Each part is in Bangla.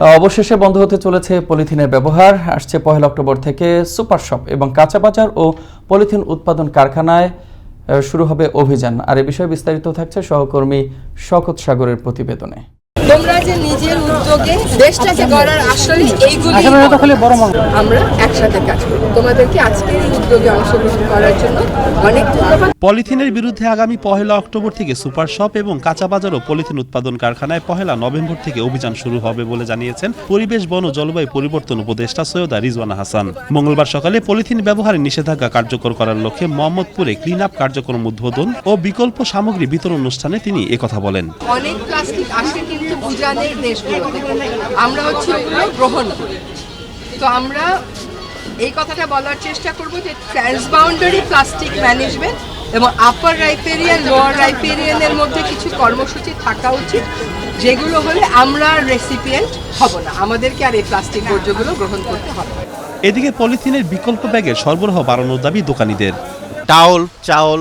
অবশেষে বন্ধ হতে চলেছে পলিথিনের ব্যবহার। আসছে পহেলা অক্টোবর থেকে সুপার শপ এবং কাঁচা বাজার ও পলিথিন উৎপাদন কারখানায় শুরু হবে অভিযান। আর এ বিষয়ে বিস্তারিত থাকছে সহকর্মী শকত সাগরের প্রতিবেদনে। তোমরা যে নিজের উদ্যোগে দেশটাকে গড়ার আসলে এইগুলি আমরা একসাথে কাজ করব তোমাদেরকে আজকের এই উদ্যোগে অংশগ্রহণ করার জন্য অনেক ধন্যবাদ। পলিথিনের বিরুদ্ধে আগামী পহেলা অক্টোবর থেকে সুপার শপ এবং কাঁচা বাজার ও পলিথিন উৎপাদন কারখানায় পহেলা নভেম্বর থেকে অভিযান শুরু হবে বলে জানিয়েছেন পরিবেশ বন ও জলবায়ু পরিবর্তন উপদেষ্টা সৈয়দা রিজওয়ানা হাসান। মঙ্গলবার সকালে পলিথিন ব্যবহারে নিষেধাজ্ঞা কার্যকর করার লক্ষ্যে মোহাম্মদপুরে ক্লিন আপ কার্যক্রম উদ্বোধন ও বিকল্প সামগ্রী বিতরণ অনুষ্ঠানে তিনি একথা বলেন। অনেক প্লাস্টিক আসে কিন্তু উজানের দেশগুলো থেকে। আমরা হচ্ছে ওগুলো গ্রহণ করি। তো আমরা এই কথাটা বলার চেষ্টা করব যে ট্রান্সবাউন্ডারি প্লাস্টিক ম্যানেজমেন্ট এবং আপার রাইপেরিয়ান লোয়ার রাইপেরিয়ানের মধ্যে কিছু কর্মসূচি থাকা উচিত যেগুলো হলে আমরা রেসিপিয়েন্ট হব না। আমাদেরকে আর এই প্লাস্টিক বর্জ্যগুলো গ্রহণ করতে হবে না। এদিকে পলিথিনের বিকল্প ব্যাগের সরবরাহ বাড়ানোর দাবি দোকানীদের। ডাউল চাউল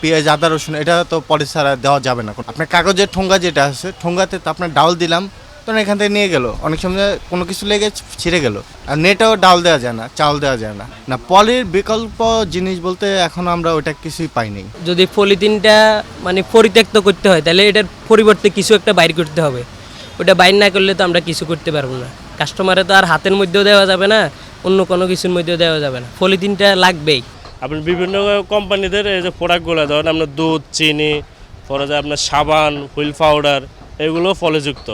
পেঁয়াজ, আদা, রসুন, এটা তো পরে ছাড়া দেওয়া যাবে না। আপনার কাগজের ঠোঙ্গা যেটা আছে, ঠোঙ্গাতে তো আপনার ডাউল দিলাম, তখন এখান থেকে নিয়ে গেল। অনেক সময় কোনো কিছু লেগে ছিঁড়ে গেল। আর নেটেও ডাউল দেওয়া যায় না, চাল দেওয়া যায় না। না, পলির বিকল্প জিনিস বলতে এখন আমরা ওটা কিছুই পাইনি। যদি পলিথিনটা মানে পরিত্যক্ত করতে হয়, তাহলে এটার পরিবর্তে কিছু একটা বাইর করতে হবে। ওটা বাইর না করলে তো আমরা কিছু করতে পারব না। কাস্টমারে তো আর হাতের মধ্যেও দেওয়া যাবে না, অন্য কোনো কিছুর মধ্যেও দেওয়া যাবে না। পলিথিনটা লাগবেই। আপনার বিভিন্ন কোম্পানিদের এই যে প্রোডাক্টগুলো ধরেন আপনার দুধ, চিনি, পরে যে আপনার সাবান, হুইল পাউডার এগুলো ফলেযুক্ত।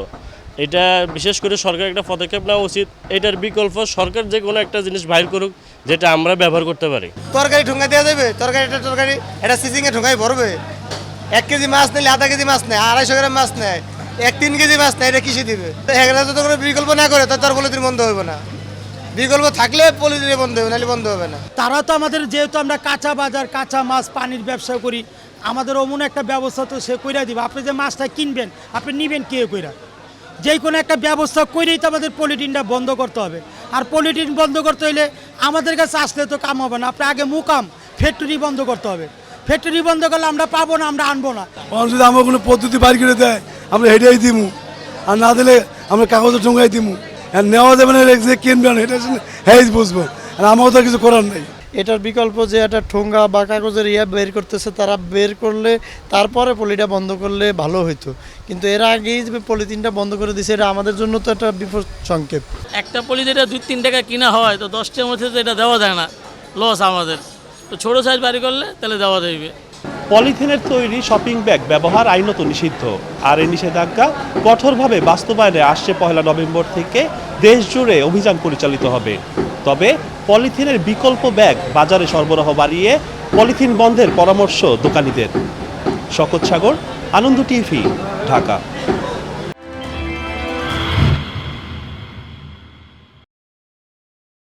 এটা বিশেষ করে সরকার একটা পদক্ষেপ নেওয়া উচিত। এটার বিকল্প সরকার যে কোনো একটা জিনিস বাইর করুক, যেটা আমরা ব্যবহার করতে পারি। তরকারি ঠোঙ্গা দেওয়া যাবে। তরকারি, একটা তরকারি, এটা সিজিংয়ে ঠোঙ্গাই ভরবে। এক কেজি মাছ নিলে আধা কেজি মাছ নেয়, আড়াইশো গ্রাম মাছ নেয়, এক তিন কেজি মাছ নেয়, এটা কিসে দিবে? এগুলো তো কোনো বিকল্প না করে তার পলিথিন বন্ধ হবে না। বিকল্প থাকলে পলিথিন বন্ধ হবে নাহলে বন্ধ হবে না। তারা তো আমাদের যেহেতু আমরা কাঁচা বাজার কাঁচা মাছ পানির ব্যবসা করি আমাদের অমন একটা ব্যবস্থা তো সে কইরা দিবে। আপনি যে মাছটা কিনবেন আপনি নিবেন কে কইরা? যে কোনো একটা ব্যবস্থা করেই তো আমাদের পলিটিনটা বন্ধ করতে হবে। আর পলিটিন বন্ধ করতে হলে আমাদের কাছে আসলে তো কাম হবে না। আপনি আগে মুকাম ফ্যাক্টরি বন্ধ করতে হবে। ফ্যাক্টরি বন্ধ করলে আমরা পাবো না আমরা আনব না। মানুষ যদি আমার কোনো পদ্ধতি বাইর করে দেয় আমরা হেঁটেই দিমু। আর না দিলে আমরা কাগজে ঠোঙ্গাই দিমু। আর নেওয়া যাবে না যে কিনবে না এটা হ্যাঁ বুঝব। আর আমারও তো কিছু করার নেই। এটার বিকল্প যে একটা ঠোঙ্গা বা কাগজের ইয়া বের করতেছে তারা বের করলে তারপরে পলিটা বন্ধ করলে ভালো হতো কিন্তু এর আগেই যে পলিথিনটা বন্ধ করে দিছে এটা আমাদের জন্য তো একটা বিপদ সংকেত। একটা পলি যেটা দুই তিন টাকা কিনা হয় তো দশটার মধ্যে তো এটা দেওয়া যায় না। লস আমাদের। তো ছোটো সাইজ বাড়ি করলে তাহলে দেওয়া যাবে পলিথিনের তৈরি শপিং ব্যাগ ব্যবহার আইনত নিষিদ্ধ। আর এই নিষেধাজ্ঞা কঠোরভাবে বাস্তবায়নে আসছে পহেলা নভেম্বর থেকে দেশজুড়ে অভিযান পরিচালিত হবে। তবে পলিথিনের বিকল্প ব্যাগ বাজারে সরবরাহ বাড়িয়ে পলিথিন বন্ধের পরামর্শ দোকানিদের। শকত সাগর, আনন্দ টিভি, ঢাকা।